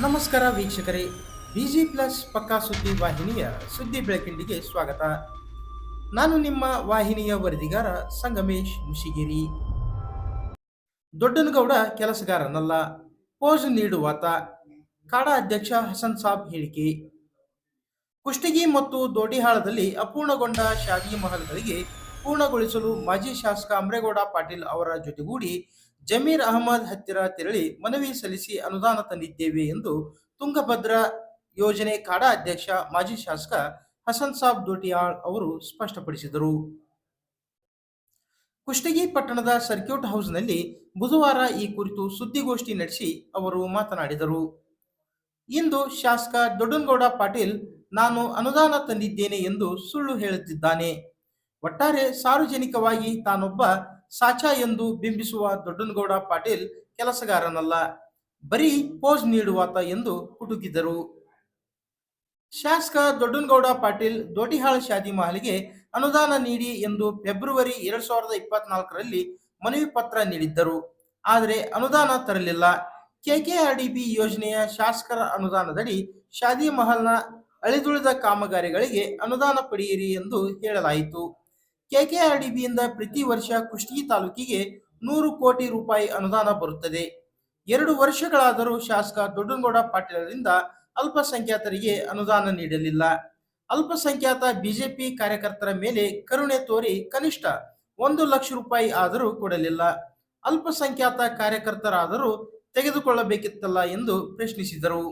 ನಮಸ್ಕಾರ ವೀಕ್ಷಕರೇ. Busy plus ಪಕ್ಕಾ ಸುದ್ದಿ ವಾಹಿನಿಯ ಸುದ್ದಿ ಬೆಳಕಿಂಡಿಗೆ ಸ್ವಾಗತ. ನಾನು ನಿಮ್ಮ ವಾಹಿನಿಯ ವರದಿಗಾರ ಸಂಗಮೇಶ್ ಮುಷಿಗಿರಿ. ದೊಡ್ಡನಗೌಡ ಕೆಲಸಗಾರನಲ್ಲ, ಪೋಸ್ ನೀಡುವಾತ ಕಾಡ ಅಧ್ಯಕ್ಷ ಹಸನ್ ಸಾಬ್ ಹೇಳಿಕೆ. ಕುಷ್ಟಗಿ ಮತ್ತು ದೋಡಿಹಾಳದಲ್ಲಿ ಅಪೂರ್ಣಗೊಂಡ ಶಾದಿ ಮಹಲ್ಗಳಿಗೆ ಪೂರ್ಣಗೊಳಿಸಲು ಮಾಜಿ ಶಾಸಕ ಅಮ್ರೇಗೌಡ ಪಾಟೀಲ್ ಅವರ ಜೊತೆಗೂಡಿ ಜಮೀರ್ ಅಹಮದ್ ಹತ್ತಿರ ತೆರಳಿ ಮನವಿ ಸಲ್ಲಿಸಿ ಅನುದಾನ ತಂದಿದ್ದೇವೆ ಎಂದು ತುಂಗಭದ್ರಾ ಯೋಜನೆ ಕಾಡಾ ಅಧ್ಯಕ್ಷ ಮಾಜಿ ಶಾಸಕ ಹಸನ್ ಸಾಬ್ ದೋಟಿಯಾಳ್ ಅವರು ಸ್ಪಷ್ಟಪಡಿಸಿದರು. ಕುಷ್ಟಗಿ ಪಟ್ಟಣದ ಸರ್ಕ್ಯೂಟ್ ಹೌಸ್ನಲ್ಲಿ ಬುಧವಾರ ಈ ಕುರಿತು ಸುದ್ದಿಗೋಷ್ಠಿ ನಡೆಸಿ ಅವರು ಮಾತನಾಡಿದರು. ಇಂದು ಶಾಸಕ ದೊಡ್ಡನಗೌಡ ಪಾಟೀಲ್, ನಾನು ಅನುದಾನ ತಂದಿದ್ದೇನೆ ಎಂದು ಸುಳ್ಳು ಹೇಳುತ್ತಿದ್ದಾನೆ. ಒಟ್ಟಾರೆ ಸಾರ್ವಜನಿಕವಾಗಿ ತಾನೊಬ್ಬ ಸಾಚಾ ಎಂದು ಬಿಂಬಿಸುವ ದೊಡ್ಡನಗೌಡ ಪಾಟೀಲ್ ಕೆಲಸಗಾರನಲ್ಲ, ಬರೀ ಪೋಸ್ ನೀಡುವಾತ ಎಂದು ಕುಟುಕಿದರು. ಶಾಸಕ ದೊಡ್ಡನಗೌಡ ಪಾಟೀಲ್ ದೋಟಿಹಾಳ್ ಶಾದಿ ಮಹಲ್ಗೆ ಅನುದಾನ ನೀಡಿ ಎಂದು ಫೆಬ್ರವರಿ ಎರಡ್ ಸಾವಿರದ ಇಪ್ಪತ್ನಾಲ್ಕರಲ್ಲಿ ಮನವಿ ಪತ್ರ ನೀಡಿದ್ದರು. ಆದರೆ ಅನುದಾನ ತರಲಿಲ್ಲ. ಕೆಕೆಆರ್ಡಿಬಿ ಯೋಜನೆಯ ಶಾಸಕರ ಅನುದಾನದಡಿ ಶಾದಿ ಮಹಲ್ನ ಅಳಿದುಳಿದ ಕಾಮಗಾರಿಗಳಿಗೆ ಅನುದಾನ ಪಡೆಯಿರಿ ಎಂದು ಹೇಳಲಾಯಿತು. ಕೆಕೆಆರ್ಡಿಬಿಯಿಂದ ಪ್ರತಿ ವರ್ಷ ಕುಷ್ಟಗಿ ತಾಲೂಕಿಗೆ ನೂರು ಕೋಟಿ ರೂಪಾಯಿ ಅನುದಾನ ಬರುತ್ತದೆ. ಎರಡು ವರ್ಷಗಳಾದರೂ ಶಾಸಕ ದೊಡ್ಡನಗೌಡ ಪಾಟೀಲರಿಂದ ಅಲ್ಪಸಂಖ್ಯಾತರಿಗೆ ಅನುದಾನ ನೀಡಲಿಲ್ಲ. ಅಲ್ಪಸಂಖ್ಯಾತ ಬಿಜೆಪಿ ಕಾರ್ಯಕರ್ತರ ಮೇಲೆ ಕರುಣೆ ತೋರಿ ಕನಿಷ್ಠ ಒಂದು ಲಕ್ಷ ರೂಪಾಯಿ ಆದರೂ ಕೊಡಲಿಲ್ಲ. ಅಲ್ಪಸಂಖ್ಯಾತ ಕಾರ್ಯಕರ್ತರಾದರೂ ತೆಗೆದುಕೊಳ್ಳಬೇಕಿತ್ತಲ್ಲ ಎಂದು ಪ್ರಶ್ನಿಸಿದರು.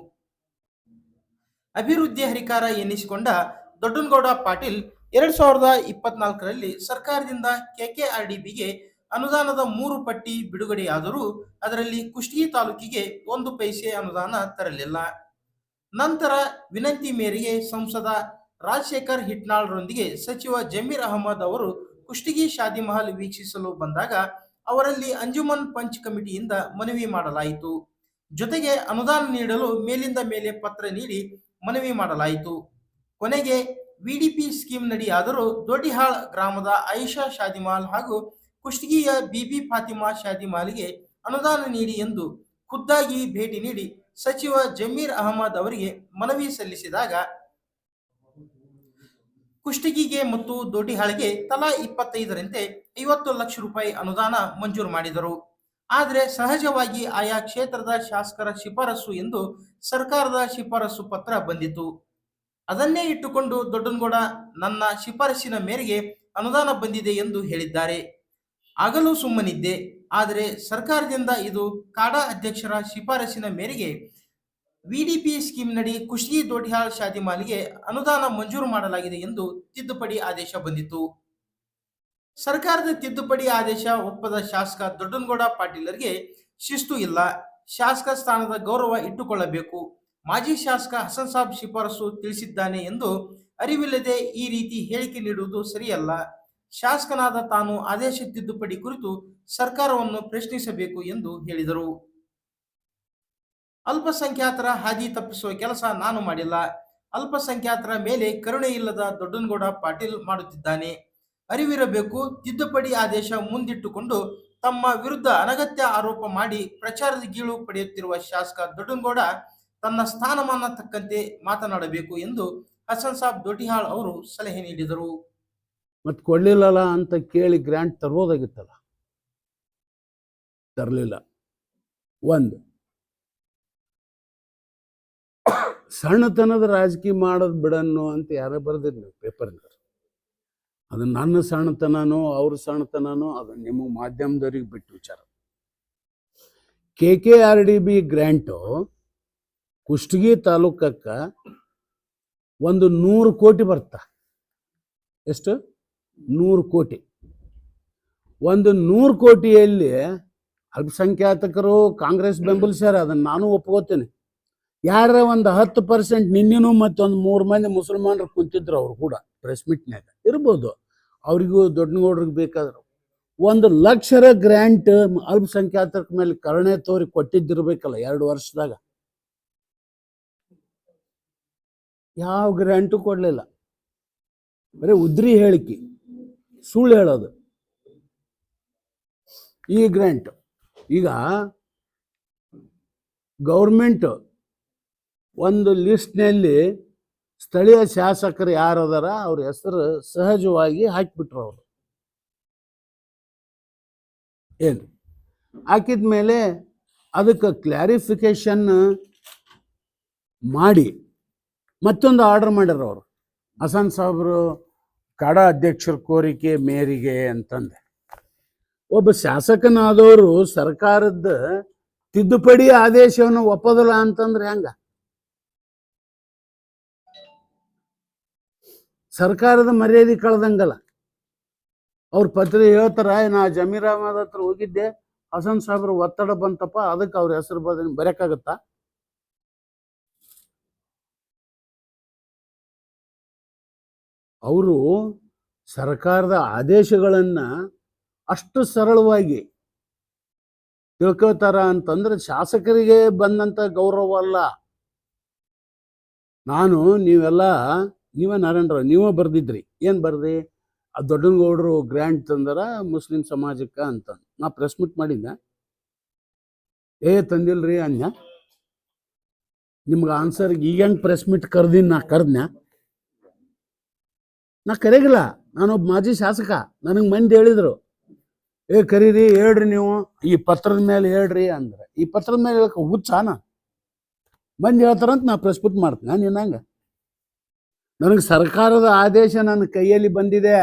ಅಭಿವೃದ್ಧಿ ಹರಿಕಾರ ಎನ್ನಿಸಿಕೊಂಡ ದೊಡ್ಡನಗೌಡ ಪಾಟೀಲ್ ಎರಡ್ ಸಾವಿರದ ಇಪ್ಪತ್ನಾಲ್ಕರಲ್ಲಿ ಸರ್ಕಾರದಿಂದ ಕೆಕೆಆರ್ಡಿಬಿಗೆ ಅನುದಾನದ ಮೂರು ಪಟ್ಟಿ ಬಿಡುಗಡೆಯಾದರೂ ಅದರಲ್ಲಿ ಕುಷ್ಟಗಿ ತಾಲೂಕಿಗೆ ಒಂದು ಪೈಸೆ ಅನುದಾನ ತರಲಿಲ್ಲ. ನಂತರ ವಿನಂತಿ ಮೇರೆಗೆ ಸಂಸದ ರಾಜಶೇಖರ್ ಹಿಟ್ನಾಳ್ರೊಂದಿಗೆ ಸಚಿವ ಜಮೀರ್ ಅಹಮದ್ ಅವರು ಕುಷ್ಟಗಿ ಶಾದಿ ಮಹಲ್ ವೀಕ್ಷಿಸಲು ಬಂದಾಗ ಅವರಲ್ಲಿ ಅಂಜುಮನ್ ಪಂಚ್ ಕಮಿಟಿಯಿಂದ ಮನವಿ ಮಾಡಲಾಯಿತು. ಜೊತೆಗೆ ಅನುದಾನ ನೀಡಲು ಮೇಲಿಂದ ಮೇಲೆ ಪತ್ರ ನೀಡಿ ಮನವಿ ಮಾಡಲಾಯಿತು. ಕೊನೆಗೆ ವಿಡಿಪಿ ಸ್ಕೀಮ್ನಡಿ ಆದರೂ ದೊಡ್ಡಿಹಾಳ್ ಗ್ರಾಮದ ಐಷಾ ಶಾದಿಮಾಲ್ ಹಾಗೂ ಕುಷ್ಟಗಿಯ ಬಿಬಿ ಫಾತಿಮಾ ಶಾದಿಮಾಲ್ಗೆ ಅನುದಾನ ನೀಡಿ ಎಂದು ಖುದ್ದಾಗಿ ಭೇಟಿ ನೀಡಿ ಸಚಿವ ಜಮೀರ್ ಅಹಮದ್ ಅವರಿಗೆ ಮನವಿ ಸಲ್ಲಿಸಿದಾಗ ಕುಷ್ಟಗಿಗೆ ಮತ್ತು ದೊಡ್ಡಿಹಾಳಿಗೆ ತಲಾ ಇಪ್ಪತ್ತೈದರಂತೆ ಐವತ್ತು ಲಕ್ಷ ರೂಪಾಯಿ ಅನುದಾನ ಮಂಜೂರು ಮಾಡಿದರು. ಆದರೆ ಸಹಜವಾಗಿ ಆಯಾ ಕ್ಷೇತ್ರದ ಶಾಸಕರ ಶಿಫಾರಸು ಎಂದು ಸರ್ಕಾರದ ಶಿಫಾರಸು ಪತ್ರ ಬಂದಿತು. ಅದನ್ನೇ ಇಟ್ಟುಕೊಂಡು ದೊಡ್ಡನಗೌಡ ನನ್ನ ಶಿಫಾರಸಿನ ಮೇರೆಗೆ ಅನುದಾನ ಬಂದಿದೆ ಎಂದು ಹೇಳಿದ್ದಾರೆ. ಆಗಲೂ ಸುಮ್ಮನಿದ್ದೆ, ಆದರೆ ಸರ್ಕಾರದಿಂದ ಇದು ಕಾಡಾ ಅಧ್ಯಕ್ಷರ ಶಿಫಾರಸಿನ ಮೇರೆಗೆ ವಿಡಿಪಿ ಸ್ಕೀಮ್ನಡಿ ಖುಷಿ ಶಾದಿ ಮಾಲಿಗೆ ಅನುದಾನ ಮಂಜೂರು ಮಾಡಲಾಗಿದೆ ಎಂದು ತಿದ್ದುಪಡಿ ಆದೇಶ ಬಂದಿತು ಸರ್ಕಾರದ ತಿದ್ದುಪಡಿ ಆದೇಶ ಒಪ್ಪದ ಶಾಸಕ ದೊಡ್ಡನಗೌಡ ಪಾಟೀಲರಿಗೆ ಶಿಸ್ತು ಇಲ್ಲ. ಶಾಸಕ ಸ್ಥಾನದ ಗೌರವ ಇಟ್ಟುಕೊಳ್ಳಬೇಕು. ಮಾಜಿ ಶಾಸಕ ಹಸನ್ ಸಾಬ್ ಶಿಫಾರಸು ತಿಳಿಸಿದ್ದಾನೆ ಎಂದು ಅರಿವಿಲ್ಲದೆ ಈ ರೀತಿ ಹೇಳಿಕೆ ನೀಡುವುದು ಸರಿಯಲ್ಲ. ಶಾಸಕನಾದ ತಾನು ಆದೇಶ ತಿದ್ದುಪಡಿ ಕುರಿತು ಸರ್ಕಾರವನ್ನು ಪ್ರಶ್ನಿಸಬೇಕು ಎಂದು ಹೇಳಿದರು. ಅಲ್ಪಸಂಖ್ಯಾತರ ಹಾದಿ ತಪ್ಪಿಸುವ ಕೆಲಸ ನಾನು ಮಾಡಿಲ್ಲ. ಅಲ್ಪಸಂಖ್ಯಾತರ ಮೇಲೆ ಕರುಣೆ ಇಲ್ಲದ ದೊಡ್ಡನಗೌಡ ಪಾಟೀಲ್ ಮಾಡುತ್ತಿದ್ದಾನೆ. ಅರಿವಿರಬೇಕು, ತಿದ್ದುಪಡಿ ಆದೇಶ ಮುಂದಿಟ್ಟುಕೊಂಡು ತಮ್ಮ ವಿರುದ್ಧ ಅನಗತ್ಯ ಆರೋಪ ಮಾಡಿ ಪ್ರಚಾರದ ಗೀಳು ಪಡೆಯುತ್ತಿರುವ ಶಾಸಕ ದೊಡ್ಡನಗೌಡ ತನ್ನ ಸ್ಥಾನಮಾನ ತಕ್ಕಂತೆ ಮಾತನಾಡಬೇಕು ಎಂದು ಹಸನ್ ಸಾಬ್ ದೊಟಿಹಾಳ್ ಅವರು ಸಲಹೆ ನೀಡಿದರು. ಮತ್ತೆ ಕೊಡ್ಲಿಲ್ಲಲ್ಲ ಅಂತ ಕೇಳಿ ಗ್ರ್ಯಾಂಟ್ ತರ್ಬೋದಾಗಿತ್ತಲ್ಲ? ತರಲಿಲ್ಲ. ಒಂದು, ಸಣ್ಣತನದ ರಾಜಕೀಯ ಮಾಡೋದು ಬಿಡನ್ನು ಅಂತ ಯಾರೇ ಬರೆದಿರಲಿ ಪೇಪರ್ನಾಗ ಅದು ನನ್ನ ಸಣ್ಣತನನೋ ಅವ್ರ ಸಣ್ಣತನನೋ ಅದು ನಿಮ್ಮ ಮಾಧ್ಯಮದವ್ರಿಗೆ ಬಿಟ್ಟು ವಿಚಾರ. K K R D B grant Kushtagi ತಾಲೂಕಕ್ಕೆ ಒಂದು ನೂರು ಕೋಟಿ ಬರ್ತಾ. ಎಷ್ಟು? ನೂರು ಕೋಟಿ. ಒಂದು ನೂರು ಕೋಟಿಯಲ್ಲಿ ಅಲ್ಪಸಂಖ್ಯಾತಕರು, ಕಾಂಗ್ರೆಸ್ ಬೆಂಬಲಿಸ್ಯಾರ ಅದನ್ನು ನಾನು ಒಪ್ಕೋತೇನೆ. ಯಾರ ಒಂದು ಹತ್ತು ಪರ್ಸೆಂಟ್ ನಿನ್ನೆನೂ ಮತ್ತೊಂದು ಮೂರು ಮಂದಿ ಮುಸಲ್ಮಾನರು ಕುಂತಿದ್ರು ಅವ್ರು ಕೂಡ ಪ್ರೆಸ್ ಮೀಟ್ನ್ಯಾಗ ಇರ್ಬೋದು. ಅವರಿಗೂ ದೊಡ್ಡನಗೌಡ್ರಿಗೆ ಬೇಕಾದ್ರು. ಒಂದು ಲಕ್ಷರ ಗ್ರ್ಯಾಂಟ್ ಅಲ್ಪಸಂಖ್ಯಾತರ ಮೇಲೆ ಕರುಣೆ ತೋರಿ ಕೊಟ್ಟಿದ್ದಿರ್ಬೇಕಲ್ಲ ಎರಡು ವರ್ಷದಾಗ. ಯಾವ ಗ್ರ್ಯಾಂಟು ಕೊಡಲಿಲ್ಲ. ಬರೀ ಉದ್ರಿ ಹೇಳಿಕೆ, ಸುಳ್ಳು ಹೇಳೋದು. ಈ ಗ್ರ್ಯಾಂಟ್, ಈಗ ಗೌರ್ಮೆಂಟ್ ಒಂದು ಲಿಸ್ಟ್ನಲ್ಲಿ ಸ್ಥಳೀಯ ಶಾಸಕರು ಯಾರು ಅವ್ರ ಹೆಸರು ಸಹಜವಾಗಿ ಹಾಕಿಬಿಟ್ರು ಅವರು. ಏನು? ಹಾಕಿದ ಮೇಲೆ ಅದಕ್ಕೆ ಕ್ಲಾರಿಫಿಕೇಶನ್ ಮಾಡಿ ಮತ್ತೊಂದು ಆರ್ಡರ್ ಮಾಡ್ಯಾರ ಅವರು. ಹಸನ್ ಸಾಬ್ರು ಕಾಡಾ ಅಧ್ಯಕ್ಷರ ಕೋರಿಕೆ ಮೇರಿಗೆ ಅಂತಂದೆ. ಒಬ್ಬ ಶಾಸಕನಾದವರು ಸರ್ಕಾರದ ತಿದ್ದುಪಡಿ ಆದೇಶವನ್ನು ಒಪ್ಪದಲ್ಲ ಅಂತಂದ್ರೆ ಹೆಂಗ? ಸರ್ಕಾರದ ಮರ್ಯಾದೆ ಕಳೆದಂಗಲ್ಲ. ಅವ್ರ ಪತ್ರ ಹೇಳ್ತಾರ ನಾ ಜಮೀರ್ ಅಹಮದ್ ಹತ್ರ ಹೋಗಿದ್ದೆ, ಹಸನ್ ಸಾಹೇಬ್ರ ಒತ್ತಡ ಬಂತಪ್ಪ, ಅದಕ್ಕೆ ಅವ್ರ ಹೆಸರು ಬದ ಬರೆಯಕ್ಕಾಗತ್ತಾ ಅವರು ಸರ್ಕಾರದ ಆದೇಶಗಳನ್ನ ಅಷ್ಟು ಸರಳವಾಗಿ ತಿಳ್ಕೊಳ್ತಾರ ಅಂತಂದ್ರೆ ಶಾಸಕರಿಗೆ ಬಂದಂತ ಗೌರವ ಅಲ್ಲ. ನಾನು, ನೀವೆಲ್ಲ, ನೀವೇ ನಾರಾಯಣರಾವ್, ನೀವೇ ಬರ್ದಿದ್ರಿ. ಏನ್ ಬರ್ದಿ? ಆ ದೊಡ್ಡನಗೌಡರು ಗ್ರ್ಯಾಂಡ್ ತಂದರ ಮುಸ್ಲಿಂ ಸಮಾಜಕ್ಕೆ ಅಂತ. ನಾ ಪ್ರೆಸ್ ಮೀಟ್ ಮಾಡಿದ್ದೆ ಏ ತಂದಿಲ್ರಿ ಅನ್ಯ ನಿಮ್ಗೆ ಆನ್ಸರ್ ಈಗ ಹೆಂಗ್ ಪ್ರೆಸ್ ಮೀಟ್ ಕರ್ದಿನ್ ನಾ ಕರ್ದ್ನ್ಯಾ ನಾ ಕರೆಗಿಲ್ಲ. ನಾನೊಬ್ಬ ಮಾಜಿ ಶಾಸಕ. ನನಗೆ ಮಂದಿ ಹೇಳಿದ್ರು. ಏ, ಕರೀರಿ, ಹೇಳ್ರಿ ನೀವು. ಈ ಪತ್ರದ ಮೇಲೆ ಹೇಳ್ರಿ ಅಂದ್ರೆ. ಈ ಪತ್ರದ ಮೇಲೆ ಹೇಳಕ್ಕೆ ಹುಚ್ಚಾನ ಮಂದಿ ಹೇಳ್ತಾರಂತ ನಾ ಪ್ರೆಸ್ ಮೀಟ್ ಮಾಡ್ತೀನಿ. ನಾನು ಇನ್ನಂಗ ನನಗೆ ಸರ್ಕಾರದ ಆದೇಶ ನನ್ನ ಕೈಯಲ್ಲಿ ಬಂದಿದೆ.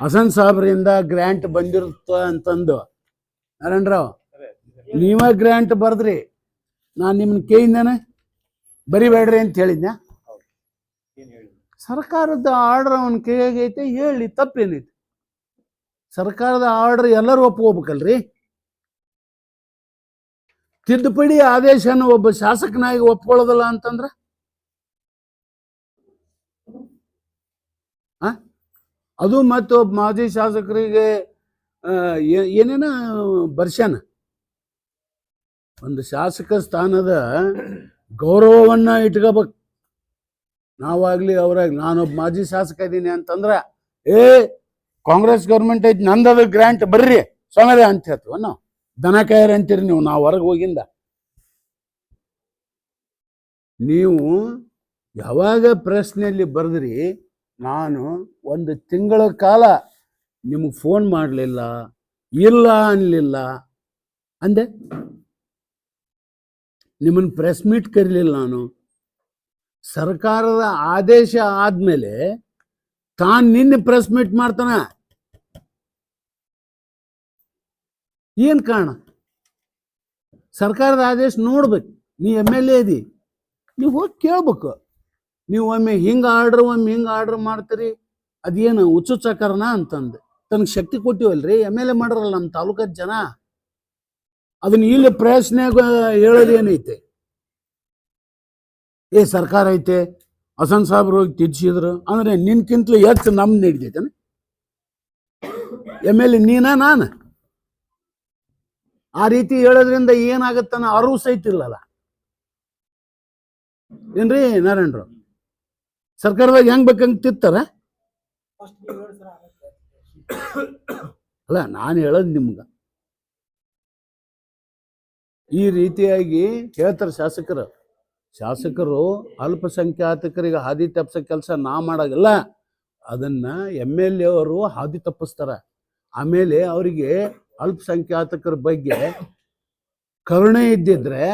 ಹಸನ್ ಸಾಬ್ರಿಂದ ಗ್ರ್ಯಾಂಟ್ ಬಂದಿರುತ್ತ ಅಂತಂದು. ನಾರಾಯಣರಾವ್, ನೀವ ಗ್ರ್ಯಾಂಟ್ ಬರ್ದ್ರಿ. ನಾನು ನಿಮ್ಮನ್ನ ಕೈಯಿಂದಾನೆ ಬರಿಬೇಡ್ರಿ ಅಂತ ಹೇಳಿದ್ನ. ಸರ್ಕಾರದ ಆರ್ಡರ್ ಅವನ ಕೈಯಾಗೈತೆ ಹೇಳಿ ತಪ್ಪೇನೈತಿ ಸರ್ಕಾರದ ಆರ್ಡರ್ ಎಲ್ಲರೂ ಒಪ್ಕೋಬೇಕಲ್ರಿ? ತಿದ್ದುಪಡಿ ಆದೇಶನ ಒಬ್ಬ ಶಾಸಕನಾಗಿ ಒಪ್ಕೊಳ್ಳೋದಲ್ಲ ಅಂತಂದ್ರ? ಅದು ಮತ್ತು ಮಾಜಿ ಶಾಸಕರಿಗೆ ಏನೇನ ಬರ್ಷನ? ಒಂದು ಶಾಸಕ ಸ್ಥಾನದ ಗೌರವವನ್ನ ಇಟ್ಕೋಬೇಕು. ನಾವಾಗ್ಲಿ ಅವ್ರಾಗ್ಲಿ ನಾನೊಬ್ಬ ಮಾಜಿ ಶಾಸಕ ಇದ್ದೀನಿ ಅಂತಂದ್ರ, ಏ, ಕಾಂಗ್ರೆಸ್ ಗೌರ್ಮೆಂಟ್ ಐತಿ, ನಂದದ ಗ್ರ್ಯಾಂಟ್ ಬರ್ರಿ ಸ್ವಾಮಿ ಅಂತ ಹೇಳ್ತೀವ ನಾವು ದನ ಕಾಯರ್ ಅಂತೀರಿ ನೀವು, ನಾವು ಹೊರಗೆ ಹೋಗಿಂದ. ನೀವು ಯಾವಾಗ ಪ್ರಶ್ನೆಯಲ್ಲಿ ಬರೆದ್ರಿ, ನಾನು ಒಂದು ತಿಂಗಳ ಕಾಲ ನಿಮಗೆ ಫೋನ್ ಮಾಡಲಿಲ್ಲ, ಇಲ್ಲ ಅನ್ನಲಿಲ್ಲ ಅಂದೆ. ನಿಮ್ಮನ್ನು ಪ್ರೆಸ್ ಮೀಟ್ ಕರೀಲಿಲ್ಲ ನಾನು. ಸರ್ಕಾರದ ಆದೇಶ ಆದ್ಮೇಲೆ ತಾನ್ ನಿನ್ನೆ ಪ್ರೆಸ್ ಮೀಟ್ ಮಾಡ್ತಾನ. ಏನ್ ಕಾರಣ? ಸರ್ಕಾರದ ಆದೇಶ ನೋಡ್ಬೇಕು. ನೀ ಎಂ ಎಲ್ ಎ ಇದಿ. ನೀವು ಹೋಗಿ ಕೇಳ್ಬೇಕು. ನೀವು ಒಮ್ಮೆ ಹಿಂಗ ಆರ್ಡ್ರ್ ಒಮ್ಮೆ ಹಿಂಗ ಆರ್ಡ್ರ್ ಮಾಡ್ತೀರಿ. ಅದೇನು ಹುಚ್ಚುಚ್ಚಕರಣ ಅಂತಂದು. ತನಗೆ ಶಕ್ತಿ ಕೊಟ್ಟಿವಲ್ರಿ? ಎಂ ಎಲ್ ಎ ಮಾಡ್ರಲ್ಲ ನಮ್ಮ ತಾಲೂಕದ ಜನ. ಅದನ್ನ ಇಲ್ಲಿ ಪ್ರಶ್ನೆಗ ಹೇಳೋದು ಏನೈತೆ ಏ, ಸರ್ಕಾರ ಐತೆ, ಹಸನ್ ಸಾಬ್ರು ಹೋಗಿ ತಿದ್ಸಿದ್ರು, ಅಂದ್ರೆ ನಿನ್ಕಿಂತಲೂ ಹೆಚ್ಚು ನಮ್ ನಡೀತೈತೆ ಎಂ ಎಲ್ ಎ ನೀನಾ, ನಾನು? ಆ ರೀತಿ ಹೇಳೋದ್ರಿಂದ ಏನಾಗತ್ತನ ಅರು ಸಹಿತ ಇಲ್ಲಲ್ಲ. ಏನ್ರಿ ನಾರಾಯಣರು? ಸರ್ಕಾರದಾಗ ಹೆಂಗ್ ಬೇಕಂಗ್ ತಿತ್ತಾರ? ಅಲ್ಲ, ನಾನು ಹೇಳೋದು ನಿಮ್ಗ. ಈ ರೀತಿಯಾಗಿ ಹೇಳ್ತಾರೆ ಶಾಸಕರು. ಶಾಸಕರು ಅಲ್ಪಸಂಖ್ಯಾತಕರಿಗೆ ಹಾದಿ ತಪ್ಪಿಸೋ ಕೆಲಸ ನಾ ಮಾಡಾಗಲ್ಲ. ಅದನ್ನ ಎಂ ಎಲ್ ಎ ಅವರು ಹಾದಿ ತಪ್ಪಿಸ್ತಾರ. ಆಮೇಲೆ ಅವರಿಗೆ ಅಲ್ಪಸಂಖ್ಯಾತಕರ ಬಗ್ಗೆ ಕರುಣೆ ಇದ್ದಿದ್ರೆ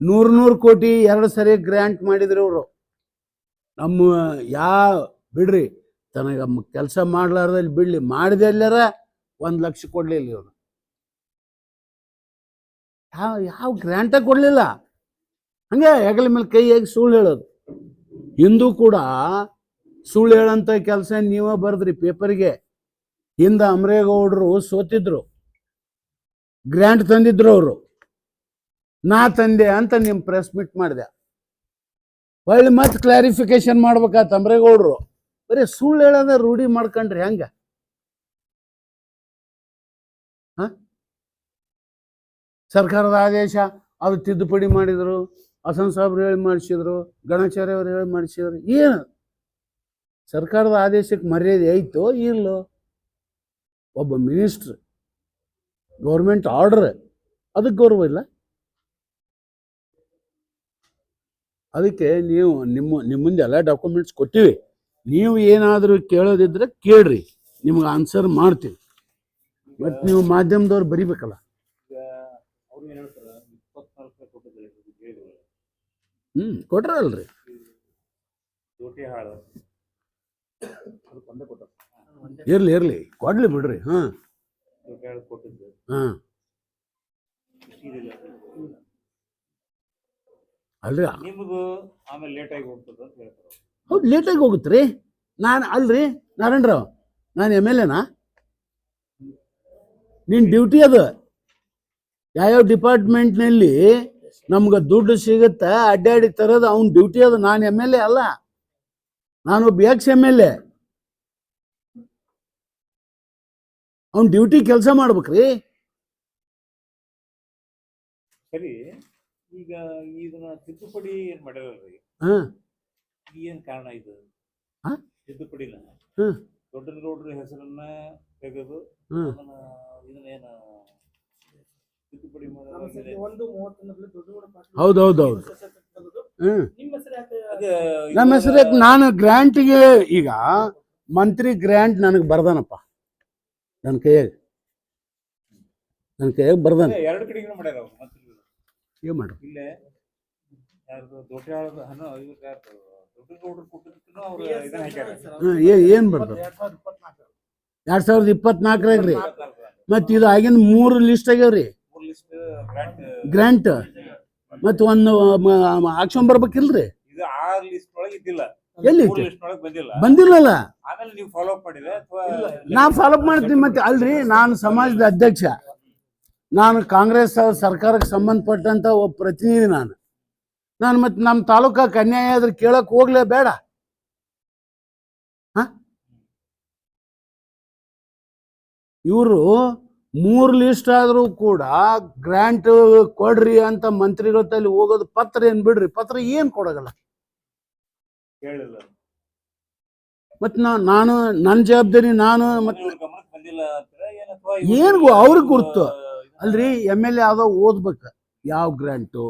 ನೂರು ನೂರು ಕೋಟಿ ಎರಡು ಸರಿ ಗ್ರ್ಯಾಂಟ್ ಮಾಡಿದ್ರು ಅವರು ನಮ್ಮ ಯಾ ಬಿಡ್ರಿ, ತನಗ ಕೆಲಸ ಮಾಡ್ಲಾರ್ದಲ್ಲಿ ಬಿಡ್ಲಿ ಮಾಡಿದೆಲ್ಲರ ಒಂದು ಲಕ್ಷ ಕೊಡ್ಲಿಲ್ಲ ಇವರು. ಯಾವ ಯಾವ ಗ್ರ್ಯಾಂಟ ಕೊಡ್ಲಿಲ್ಲ. ಹಂಗೆ ಹೆಗಲ ಮೇಲೆ ಕೈ ಸುಳ್ಳು ಹೇಳೋದು? ಇಂದು ಕೂಡ ಸುಳ್ಳು ಹೇಳಂತ ಕೆಲಸ ನೀವೇ ಬರೆದ್ರಿ ಪೇಪರ್ಗೆ. ಹಿಂದ ಅಮರೇಗೌಡರು ಸೋತಿದ್ರು. ಗ್ರ್ಯಾಂಟ್ ತಂದಿದ್ರು ಅವರು. ನಾ ತಂದೆ ಅಂತ ನಿಮ್ ಪ್ರೆಸ್ ಮೀಟ್ ಮಾಡಿದೆ. ಒಳ್ಳೆ ಮತ್ತೆ ಕ್ಲಾರಿಫಿಕೇಶನ್ ಮಾಡ್ಬೇಕಾತ ಅಮರೇಗೌಡರು. ಬರೀ ಸುಳ್ಳು ಹೇಳೋದ ರೂಢಿ ಮಾಡ್ಕೊಂಡ್ರಿ ಹೆಂಗ? ಸರ್ಕಾರದ ಆದೇಶ, ಅದು ತಿದ್ದುಪಡಿ ಮಾಡಿದ್ರು. ಹಸನ್ ಸಾಹೇಬ್ರು ಹೇಳಿ ಮಾಡಿಸಿದ್ರು, ಗಣಾಚಾರ್ಯ ಅವ್ರು ಹೇಳಿ ಮಾಡಿಸಿದ್ರು, ಏನು? ಸರ್ಕಾರದ ಆದೇಶಕ್ಕೆ ಮರ್ಯಾದೆ ಐತೋ ಇಲ್ಲೋ? ಒಬ್ಬ ಮಿನಿಸ್ಟ್ರ್, ಗೌರ್ಮೆಂಟ್ ಆರ್ಡರ್, ಅದಕ್ಕೆ ಗೌರವ ಇಲ್ಲ? ಅದಕ್ಕೆ ನೀವು ನಿಮ್ಮ ನಿಮ್ಮ ಮುಂದೆ ಎಲ್ಲ ಡಾಕ್ಯುಮೆಂಟ್ಸ್ ಕೊಟ್ಟಿವಿ. ನೀವು ಏನಾದರೂ ಕೇಳೋದಿದ್ರೆ ಕೇಳ್ರಿ, ನಿಮ್ಗೆ ಆನ್ಸರ್ ಮಾಡ್ತೀವಿ. ಮತ್ತು ನೀವು ಮಾಧ್ಯಮದವ್ರು ಬರಿಬೇಕಲ್ಲ ಈಗ ಅವ್ರು ಏನ್ ಹೇಳ್ತಾರ ಇಪ್ಪತ್ನಾಲ್ಕು ಕೊಟ್ಟಿದ್ದಾರೆ ಹೇಳಿದ್ರು ಹ್ಞೂ ಕೊಟ್ರಲ್ರಿ. ಇರ್ಲಿ ಇರ್ಲಿ. ಕೊಡ್ಲಿ ಬಿಡ್ರಿ ಹಾ. ಹಾಂ. ಅಲ್ರಿ ಹೌದು ಲೇಟಾಗಿ ಹೋಗುತ್ತೆ ರೀ ನಾನು ಅಲ್ರಿ ನಾರಾಯಣರಾವ್ ನಾನು ಎಂ ಎಲ್ ಎನಾ? ನಿನ್ನ ಡ್ಯೂಟಿ ಅದು. ಯಾವ್ಯಾವ ಡಿಪಾರ್ಟ್ಮೆಂಟ್ನಲ್ಲಿ ನಮ್ಗೆ ದುಡ್ಡು ಸಿಗುತ್ತೆ? ಅಡ್ಡಾಡಿ ತರೋದು ಅವ್ನ ಡ್ಯೂಟಿ ಅದು ನಾನು ಎಂ ಎಲ್ ಎ ಅಲ್ಲ. ನಾನು ಒಬ್ಬ ಎಕ್ಸ್ ಎಂ ಎಲ್ ಎ ಅವ್ನ ಡ್ಯೂಟಿ ಕೆಲಸ ಮಾಡ್ಬೇಕ್ರಿ. ಸರಿ ಈಗ ಇದನ್ನ ತಿದ್ದುಪಡಿ ಏನ್ ಮಾಡಿರಲ್ರಿ ಹಾಂ. ಏನ್ ಕಾರಣ ಇದು? ಹಾ? ತಿದ್ದುಪಡಿನ? ದೊಡ್ಡ ರೋಡ್ರಿ ಹೆಸರನ್ನ ತೆಗೆದು ಇದನ್ನ ಅದನ್ನ ಇದನ್ನೇನ ತಿದ್ದುಪಡಿ ನಮ್ಮ ಮಾಡೋದು ಸರಿ ಒಂದು ಮೂವತ್ತೊಂದರಲ್ಲಿ ದೊಡ್ಡಗೌಡ ಪಾಟೀಲ್ ಹೌದು, ಹ್ಮ್. ನಿಮ್ಮ ಹೆಸರು ನಾನು ಗ್ರ್ಯಾಂಟಿಗೆ ಈಗ ಮಂತ್ರಿ ಗ್ರ್ಯಾಂಟ್ ನನಗೆ ಬರ್ದಾನಪ್ಪ. ನನ್ನ ಕೈಯಾಗ. ನನ್ನ ಕೈಯಾಗ ಬರ್ದಾನ. ಎರಡು ಕಡೆಗೂ ಮಾಡ್ಯಾರ ಅವ್ರು ಏನು ಮಾಡು ಇಲ್ಲೇ ಯಾರ್ದು ದೊಡ್ಡ ಆಳದ ಹಣ ಇವ್ರು ಯಾರ್ದು ದೊಡ್ಡಗೌಡ್ರು ಕೊಟ್ಟಿದ್ದಕ್ಕೂ ಅವ್ರು ಇದನ್ನ ಹಾಕ್ಯಾರ. ಸರ್, ಹಾಂ ಏನು ಬರ್ದ ಎರಡ್ ಸಾವಿರದ ಇಪ್ಪತ್ನಾಲ್ಕರಾಗ ರೀ. ಮತ್ತು ಇದು ಆಗಿನ ಮೂರು ಲಿಸ್ಟ್ ಆಗ್ಯಾವ ರೀ ಗ್ರ್ಯಾಂಟ್ ಮತ್ತೆ ಒಂದು ಆಕ್ಷನ್ ಬರ್ಬೇಕಿಲ್ರಿ? ಇದು ಆ ಲಿಸ್ಟ್ ಒಳಗೆ ಇದ್ದಿಲ್ಲ. ಎಲ್ಲಿ ಬಂದಿಲ್ಲ. ಬಂದಿಲ್ಲಲ್ಲ? ನಾ ಫಾಲೋಅಪ್ ಮಾಡ್ತೀನಿ ಮತ್ತೆ ಅಲ್ರಿ ನಾನು ಸಮಾಜದ ಅಧ್ಯಕ್ಷ. ನಾನು ಕಾಂಗ್ರೆಸ್ ಸರ್ಕಾರಕ್ಕೆ ಸಂಬಂಧಪಟ್ಟಂತ ಒಬ್ಬ ಪ್ರತಿನಿಧಿ ನಾನು. ನಾನು ಮತ್ತೆ ನಮ್ಮ ತಾಲೂಕಾ ಅನ್ಯಾಯ ಆದ್ರೆ ಕೇಳಕ್ ಹೋಗ್ಲೇ ಬೇಡ. ಇವರು ಮೂರು ಲಿಸ್ಟ್ ಆದರೂ ಕೂಡ ಗ್ರ್ಯಾಂಟ್ ಕೊಡ್ರಿ ಅಂತ ಮಂತ್ರಿಗಳ ತಲೆ ಹೋಗೋದು ಪತ್ರ ಏನ್ ಬಿಡ್ರಿ? ಪತ್ರ ಏನ್ ಕೊಡಗಲ್ಲ? ಮತ್ ನಾ ನಾನು ನನ್ನ ಜವಾಬ್ದಾರಿ ನಾನು ಮತ್ತೆ ಏನ್ ಅವ್ರಿಗೆ ಗುರ್ತು. ಅಲ್ರಿ ಎಂ ಎಲ್ ಎ ಆದೋ ಓದ್ಬೇಕ. ಯಾವ ಗ್ರ್ಯಾಂಟು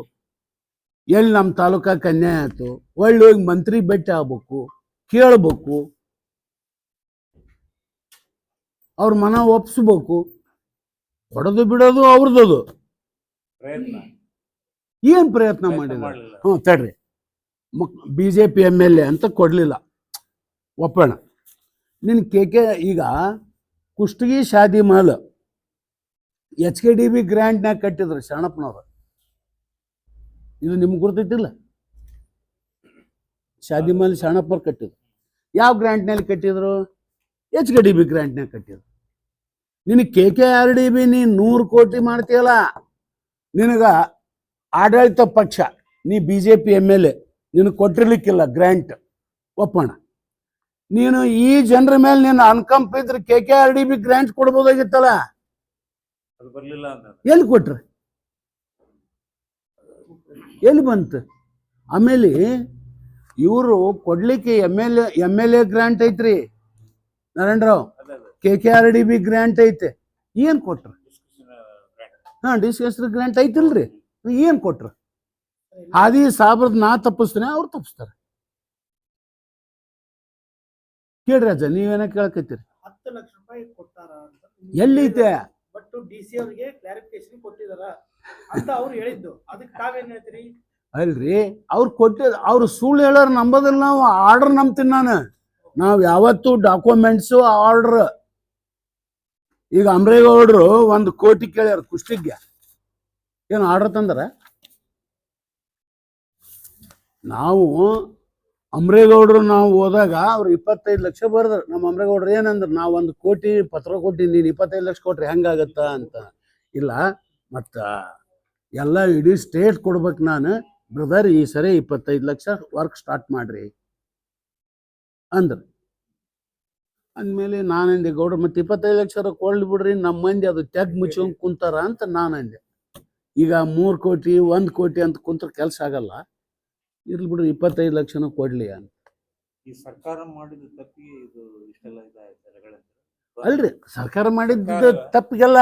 ಎಲ್ಲಿ ನಮ್ಮ ತಾಲೂಕಾ ಕನ್ಯಾ ಆಯ್ತು? ಒಳ್ಳೆ ಹೋಗಿ ಮಂತ್ರಿ ಭೇಟಿ ಆಗ್ಬೇಕು ಕೇಳ್ಬೇಕು. ಅವ್ರ ಮನ ಒಪ್ಸ್ಬೇಕು. ಕೊಡೋದು ಬಿಡೋದು ಅವ್ರದ್ದು. ಪ್ರಯತ್ನ. ಏನ್ ಪ್ರಯತ್ನ ಮಾಡಿದ್ರು ಹ್ಞೂ ತಡ್ರಿ. B J P M L A ಅಂತ ಕೊಡಲಿಲ್ಲ. ಒಪ್ಪೋಣ. ನಿನ್ನ ಕೆ ಕೆ ಈಗ ಕುಷ್ಟಗಿ ಶಾದಿ ಮಾಲ್ ಎಚ್ ಕೆ ಡಿ ಬಿ ಗ್ರ್ಯಾಂಡ್ನಾಗ ಕಟ್ಟಿದ್ರು ಶರಣಪ್ಪನವ್ರು ಇದು ನಿಮ್ಗೆ ಗುರ್ತೈತಿಲ್ಲ ಶಾದಿ ಮಾಲ್ ಶರಣಪ್ಪವ್ರು ಕಟ್ಟಿದ್ರು. ಯಾವ ಗ್ರ್ಯಾಂಟ್ನಲ್ಲಿ ಕಟ್ಟಿದ್ರು? ಎಚ್ ಕೆ ಡಿ ಬಿ ಗ್ರ್ಯಾಂಡ್ನಾಗ ಕಟ್ಟಿದ್ರು. ನಿನಗೆ K K R D B ನೀ ನೂರು ಕೋಟಿ ಮಾಡ್ತೀಯಲ್ಲ ನಿನಗ ಆಡಳಿತ ಪಕ್ಷ ನೀ B J P M L A ನೀನು ಕೊಟ್ಟಿರ್ಲಿಕ್ಕಿಲ್ಲ ಗ್ರ್ಯಾಂಟ್ ಒಪ್ಪೋಣ. ನೀನು ಈ ಜನರ ಮೇಲೆ ನೀನು ಅನ್ಕಂಪ್ ಇದ್ರೆ K K R D B grant ಕೊಡ್ಬೋದಾಗಿತ್ತಲ್ಲ? ಎಲ್ಲಿ ಕೊಟ್ರಿ? ಎಲ್ಲಿ ಬಂತು? ಆಮೇಲೆ ಇವರು ಕೊಡ್ಲಿಕ್ಕೆ M L M L A grant ಐತ್ರಿ Narayanrao. K K R D B grant ಐತೆ. ಏನು ಕೊಟ್ರು? ಹಾಂ ಡಿಸ್ಕಸ್ ಗ್ರ್ಯಾಂಟ್ ಐತಿಲ್ರಿ. ಏನು ಕೊಟ್ರು? ಹಾದಿ ಸಾಬ್ರದ್ ನಾ ತಪ್ಪಿಸ್ತೇನೆ ಅವ್ರು ತಪ್ಪಿಸ್ತಾರೆ. ಕೇಳ್ರಿ ಅಜ್ಜ ನೀವೇನ ಕೇಳಕತ್ತೀರಿ? ಎಲ್ಲೈತೆ ಬಟ್ ಡಿ ಸಿ ಅವರಿಗೆ ಕ್ಲಾರಿಫಿಕೇಶನ್ ಕೊಟ್ಟಿದಾರ ಅಂತ ಅವ್ರು ಹೇಳಿದ್ದು. ಅದಕ್ಕೆ ತಾವೇನ್ ಹೇಳ್ತೀರಿ? ಅಲ್ರಿ ಅವ್ರು ಕೊಟ್ಟಿದ್ ಅವ್ರು ಸುಳ್ಳು ಹೇಳೋರು ನಂಬೋದಿಲ್ಲ ನಾವು ಆರ್ಡರ್ ನಂಬ್ತೀನಿ ನಾನು. ನಾವು ಯಾವತ್ತು ಡಾಕ್ಯುಮೆಂಟ್ಸು ಆರ್ಡರ್ ಈಗ ಅಮ್ರೇಗೌಡರು ಒಂದು ಕೋಟಿ ಕೇಳ್ಯಾರ ಕುಷ್ಟಿಗೆ. ಏನು ಆರ್ಡರ್ ತಂದ್ರೆ? ನಾವು ಅಮ್ರೇಗೌಡರು ನಾವು ಹೋದಾಗ ಅವ್ರು ಇಪ್ಪತ್ತೈದು ಲಕ್ಷ ಬರೆದ್ರು. ನಮ್ಮ ಅಮ್ರೇಗೌಡರು ಏನಂದ್ರು, ನಾವು ಒಂದು ಕೋಟಿ ಪತ್ರ ಕೊಟ್ಟು ನೀನು ಇಪ್ಪತ್ತೈದು ಲಕ್ಷ ಕೊಟ್ರೆ ಹೆಂಗಾಗತ್ತ ಅಂತ. ಇಲ್ಲ, ಮತ್ತು ಎಲ್ಲ ಇಡೀ ಸ್ಟೇಟ್ ಕೊಡ್ಬೇಕು ನಾನು. ಬ್ರದರ್ ಈ ಸರಿ ಇಪ್ಪತ್ತೈದು ಲಕ್ಷ ವರ್ಕ್ ಸ್ಟಾರ್ಟ್ ಮಾಡ್ರಿ ಅಂದ್ರು. ಅಂದಮೇಲೆ ನಾನಂದೆ ಗೌಡ್ರ ಮತ್ತೆ ಇಪ್ಪತ್ತೈದು ಲಕ್ಷ ಕೊಡ್ಲಿ ಬಿಡ್ರಿ ನಮ್ಮ ಮಂದಿ ಅದು ತೆಗ್ ಮುಚ್ಕೊಂಡ್ ಕುಂತಾರ ಅಂತ ನಾನಂದೆ ಈಗ ಮೂರು ಕೋಟಿ ಒಂದು ಕೋಟಿ ಅಂತ ಕುಂತ್ರ ಕೆಲಸ ಆಗಲ್ಲ ಇರ್ಲಿ ಬಿಡ್ರಿ ಇಪ್ಪತ್ತೈದು ಲಕ್ಷನ ಕೊಡ್ಲಿ ಅಂತ ಈ ಸರ್ಕಾರ ಮಾಡಿದ ತಪ್ಪಿಗೆ ಇದು ಇಷ್ಟೆಲ್ಲ. ಅಲ್ರಿ ಸರ್ಕಾರ ಮಾಡಿದ ತಪ್ಪಿಗೆಲ್ಲ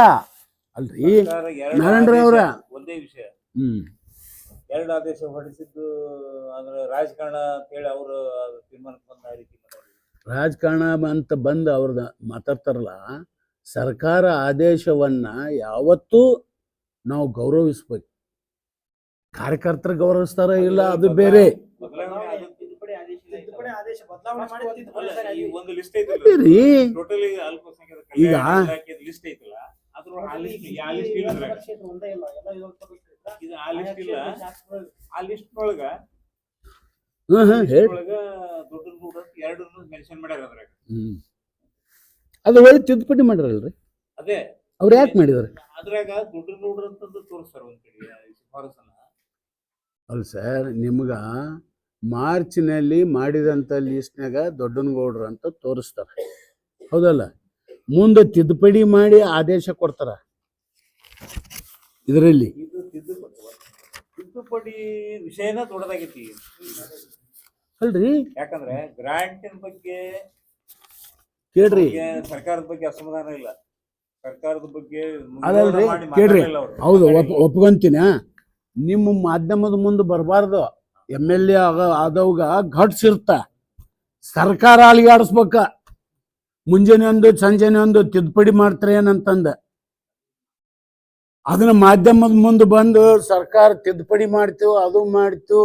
ಅಲ್ರಿ ನಾರಾಯಣ ಅವ್ರ. ಒಂದೇ ವಿಷಯ ಹ್ಮ್ ಎರಡು ಆದೇಶ ಹೊರಡಿಸಿದ್ದು ಅಂದ್ರೆ ರಾಜಕಾರಣ ಅಂತ ಹೇಳಿ ಅವರು ತೀರ್ಮಾನಕ್ಕೆ ಬಂದ ರೀತಿ. ರಾಜಕಾರಣ ಅಂತ ಬಂದು ಅವ್ರದ್ದು ಮಾತಾಡ್ತಾರಲ್ಲ ಸರ್ಕಾರ ಆದೇಶವನ್ನ ಯಾವತ್ತೂ ನಾವು ಗೌರವಿಸ್ಬೇಕು. ಕಾರ್ಯಕರ್ತರು ಗೌರವಿಸ್ತಾರ ಇಲ್ಲ ಅದು ಬೇರೆ. ಈಗ- ಆ ಲಿಸ್ಟ್ ಇಲ್ಲಿ. ಹ್ಮ್ ಹ್ಮ್ ಹೇಳಿ. ಒಳಗ ದೊಡ್ಡ ಗೂಡ ಎರಡು ಮೆನ್ಷನ್ ಮಾಡ್ಯಾರ ಅದ್ರಾಗ. ಹ್ಮ್. ಅದು ಒಳ್ಳೆ ತಿದ್ದುಪಡಿ ಮಾಡ್ರಲ್ರಿ ಅದೇ. ಅವ್ರು ಯಾಕೆ ಮಾಡಿದಾರೆ? ಅದ್ರಾಗ ದೊಡ್ಡ ಗೌಡ್ರ ಅಂತಂದು ತೋರಿಸ್ತಾರ ಒಂದ್ ಕಡೆ ಶಿಫಾರಸನ್ನ. ಅಲ್ಲ ಸರ್ ನಿಮ್ಗ ಮಾರ್ಚ್ನಲ್ಲಿ ಮಾಡಿದಂಥ ಲೀಸ್ಟ್ನಾಗ ದೊಡ್ಡನಗೌಡ್ರು ಅಂತ ತೋರಿಸ್ತಾರೆ. ಹೌದಲ್ಲ? ಮುಂದೆ ತಿದ್ದುಪಡಿ ಮಾಡಿ ಆದೇಶ ಕೊಡ್ತಾರ. ಇದರಲ್ಲಿ. ಇದು ತಿದ್ದುಪಡಿ ತಿದ್ದುಪಡಿ ವಿಷಯನ ದೊಡ್ಡದಾಗೈತಿ. ಅಲ್ರಿ? ಯಾಕಂದ್ರೆ ಗ್ರಾಂಟಿನ ಬಗ್ಗೆ ಕೇಳ್ರಿ. ಸರ್ಕಾರದ ಬಗ್ಗೆ ಅಸಮಾಧಾನ ಇಲ್ಲ. ಸರ್ಕಾರದ ಬಗ್ಗೆ ಅದಲ್ರಿ, ಕೇಳ್ರಿ. ಹೌದು ಒಪ್ ಒಪ್ಕೊಂತೀನಿ. ನಿಮ್ಮ ಮಾಧ್ಯಮದ ಮುಂದೆ ಬರಬಾರ್ದು. ಎಂ ಎಲ್ ಎ ಆದವಾಗ ಘಟ್ಸ್ ಇರ್ತ ಸರ್ಕಾರ ಅಲಿಗಾಡಿಸ್ಬೇಕ. ಮುಂಜಾನೆ ಒಂದು ಸಂಜೆನೆ ಒಂದು ತಿದ್ದುಪಡಿ ಮಾಡ್ತಾರೆ ಏನಂತಂದ. ಅದನ್ನ ಮಾಧ್ಯಮದ ಮುಂದೆ ಬಂದು ಸರ್ಕಾರ ತಿದ್ದುಪಡಿ ಮಾಡ್ತೀವಿ ಅದು ಮಾಡ್ತೀವಿ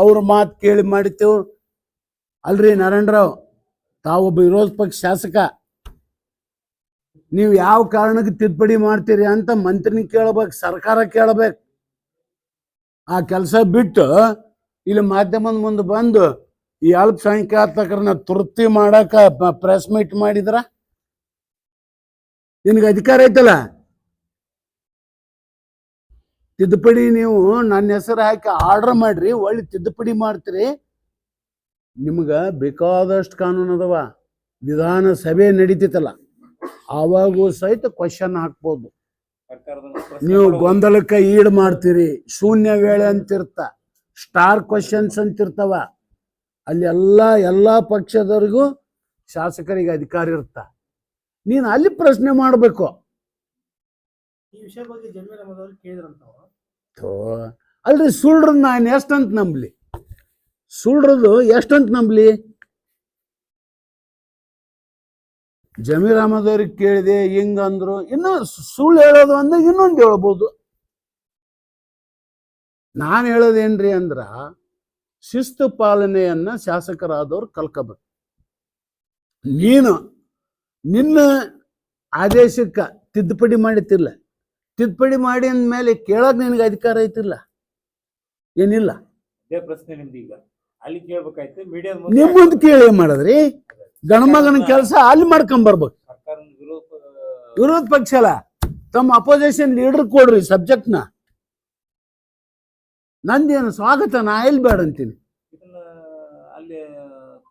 ಅವ್ರ ಮಾತು ಕೇಳಿ ಮಾಡ್ತೀವಿ ಅಲ್ರಿ ನಾರಾಯಣರಾವ್, ತಾವೊಬ್ಬ ವಿರೋಧ ಪಕ್ಷ ಶಾಸಕ. ನೀವು ಯಾವ ಕಾರಣಕ್ಕೆ ತಿದ್ದುಪಡಿ ಮಾಡ್ತೀರಿ ಅಂತ ಮಂತ್ರಿನ ಕೇಳಬೇಕು, ಸರ್ಕಾರ ಕೇಳಬೇಕು. ಆ ಕೆಲಸ ಬಿಟ್ಟು ಇಲ್ಲಿ ಮಾಧ್ಯಮದ ಮುಂದೆ ಬಂದು ಈ ಅಲ್ಪಸಂಖ್ಯಾತಕರನ್ನ ತೃಪ್ತಿ ಮಾಡಕ ಪ್ರೆಸ್ ಮೀಟ್ ಮಾಡಿದ್ರ? ನಿನಗೆ ಅಧಿಕಾರ ಐತಲ್ಲ? ತಿದ್ದುಪಡಿ ನೀವು ನನ್ನ ಹೆಸರು ಹಾಕಿ ಆರ್ಡರ್ ಮಾಡ್ರಿ, ಒಳ್ಳೆ ತಿದ್ದುಪಡಿ ಮಾಡ್ತೀರಿ. ನಿಮ್ಗ ಬೇಕಾದಷ್ಟು ಕಾನೂನು ಅದಾವ. ವಿಧಾನಸಭೆ ನಡೀತಿತ್ತಲ್ಲ ಆವಾಗೂ ಸಹಿತ ಕ್ವಶನ್ ಹಾಕ್ಬೋದು. ನೀವು ಗೊಂದಲಕ್ಕೆ ಈಡ್ ಮಾಡ್ತೀರಿ. ಶೂನ್ಯ ವೇಳೆ ಅಂತಿರ್ತ ಸ್ಟಾರ್ ಕ್ವಶನ್ಸ್ ಅಂತಿರ್ತಾವ. ಅಲ್ಲಿ ಎಲ್ಲ ಎಲ್ಲ ಪಕ್ಷದವ್ರಿಗೂ ಶಾಸಕರಿಗೆ ಅಧಿಕಾರ ಇರ್ತ. ನೀನು ಅಲ್ಲಿ ಪ್ರಶ್ನೆ ಮಾಡಬೇಕು. ಅಲ್ರಿ ಸುಳ್ಳ್ರ ನಾನು ಎಷ್ಟಂತ ನಂಬಲಿ? ಸುಳ್ರದು ಎಷ್ಟಂತ ನಂಬಲಿ? ಜಮೀರ್ ಕೇಳಿದೆ ಹಿಂಗಂದ್ರು ಇನ್ನು ಸುಳ್ಳು ಹೇಳೋದು ಅಂದ್ರೆ ಇನ್ನೊಂದು ಹೇಳ್ಬೋದು. ನಾನು ಹೇಳೋದೇನ್ರಿ ಅಂದ್ರ, ಶಿಸ್ತು ಪಾಲನೆಯನ್ನ ಶಾಸಕರಾದವ್ರು ಕಲ್ಕೋಬೇಕು ನೀನು ನಿನ್ನ ಆದೇಶಕ್ಕೆ ತಿದ್ದುಪಡಿ ಮಾಡಿತಿಲ್ಲ ತಿದ್ದುಪಡಿ ಮಾಡಿದ ಮೇಲೆ ಕೇಳೋದು ನಿನಗೆ ಅಧಿಕಾರ ಐತಿಲ್ಲ ಏನಿಲ್ಲ. ಪ್ರಶ್ನೆ ನಿಮ್ದು ಈಗ. ಅಲ್ಲಿ ಕೇಳ್ಬೇಕಾಯ್ತು ಮೀಡಿಯಾ ನಿಮ್ಮದು ಕೇಳಿ ಏನ್ ಮಾಡದ್ರಿ? ಗಣಮಗನ ಕೆಲಸ ಅಲ್ಲಿ ಮಾಡ್ಕೊಂಡ್ ಬರ್ಬೇಕು. ವಿರೋಧ ವಿರೋಧ ಪಕ್ಷ ಅಲ್ಲ ತಮ್ಮ ಅಪೋಸಿಷನ್ ಲೀಡರ್ ಕೊಡ್ರಿ ಸಬ್ಜೆಕ್ಟ್ನ. ನಂದೇನು ಸ್ವಾಗತ ನಾ ಎಲ್ಲಿ ಬೇಡ ಅಂತೀನಿ. ಇದನ್ನ ಅಲ್ಲಿ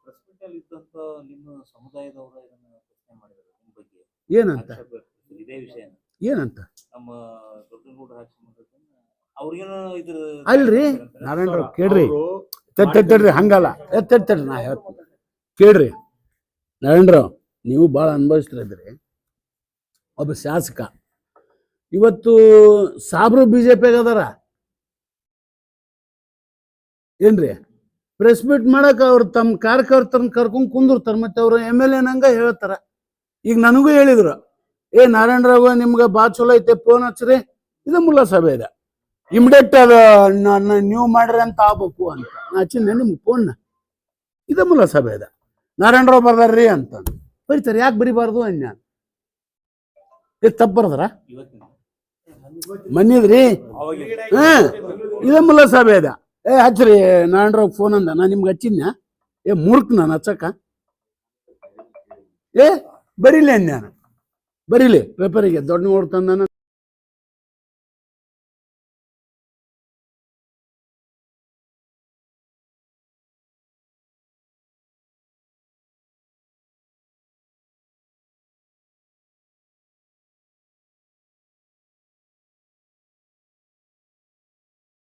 ಪ್ರೆಸ್ ಮೀಟ್ ಅಲ್ಲಿ ಇದ್ದಂತ ನಿಮ್ಮ ಸಮುದಾಯದವರು ಇದನ್ನ ಪ್ರಶ್ನೆ ಮಾಡಿದ್ರು ನಿಮ್ಮ ಬಗ್ಗೆ. ಏನಂತ? ಆಕ್ಷೇಪ ವ್ಯಕ್ತಪಡಿಸಿದ್ರು ಇದೇ ವಿಷಯ. ಏನಂತ? ನಮ್ಮ ಅವ್ರಿಗೇನು ಇದ್ರ ಅಲ್ರಿ? ನಾರಾಯಣರಾವ್ ಕೇಳ್ರಿ. ತಡ್ರಿ ಹಂಗಲ್ಲ. ಎತ್ ತಡ್ ತಡ್ರಿ ನಾ ಹೇಳ್ತೀನಿ. ಕೇಳ್ರಿ. ನಾರಾಯಣರಾವ್ ನೀವು ಭಾಳ ಅನುಭವಿಸ್ತಿದ್ರಿ ಒಬ್ಬ ಶಾಸಕ. ಇವತ್ತು ಸಾಬ್ರು ಬಿ ಜೆ ಅದಾರ. ಏನ್ರಿ? ಪ್ರೆಸ್ ಮೀಟ್ ಮಾಡಕ್ ಅವ್ರು ತಮ್ಮ ಕಾರ್ಯಕರ್ತರನ್ನ ಕರ್ಕೊಂಡು ಕುಂದಿರ್ತಾರ ಮತ್ತೆ ಅವ್ರು ಎಂ ಎಲ್ ಎನಂಗ ಹೇಳ್ತಾರ. ಈಗ ನನಗೂ ಹೇಳಿದ್ರು ಏ ನಾರಾಯಣರಾವ್ ನಿಮ್ಗೆ ಬಾ ಚಲೋ ಐತೆ ಫೋನ್ ಹಚ್ಚ್ರಿ ಇದು ಮುಲ್ಲ ಸಭೆ ಇದೆ. ಇಮಿಡಿಯೇಟ್ ಅದು ನೀವು ಮಾಡ್ರಿ ಅಂತ ಆಗ್ಬೇಕು ಅಂತ. ನಾ ಹಚ್ಚಿದ್ದೆ ನಿಮ್ಗೆ ಫೋನ್ನ ಇದು ಮುಲ್ಲ ಸಭೆ ಅದ ನಾರಾಯಣರಾವ್ ಬರ್ದಾರ್ರಿ ಅಂತ ಬರೀತಾರೆ ಯಾಕೆ ಬರಿಬಾರ್ದು ಅನ್ಯ? ಇದು ತಪ್ಪು ಬರ್ದಾರ? ಮನ್ನಿದ್ರಿ? ಹಾ, ಇದ ಮುಲ್ಲ ಸಭೆ ಅದ ಏ ಹಚ್ಚ್ರಿ ನಾರಾಯಣರಾವ್ ಫೋನ್ ಅಂದ. ನಾ ನಿಮ್ಗೆ ಹಚ್ಚಿದ್ನ? ಏ, ಮೂರ್ಖ ನಾನು ಹಚ್ಚಕ್ಕ ಏ, ಬರೀಲಿ ಅನ್ಯಾನ ಬರೀಲಿ ಪೇಪರಿಗೆ ದೊಡ್ಡ ನೋಡ್ತಂದಾನ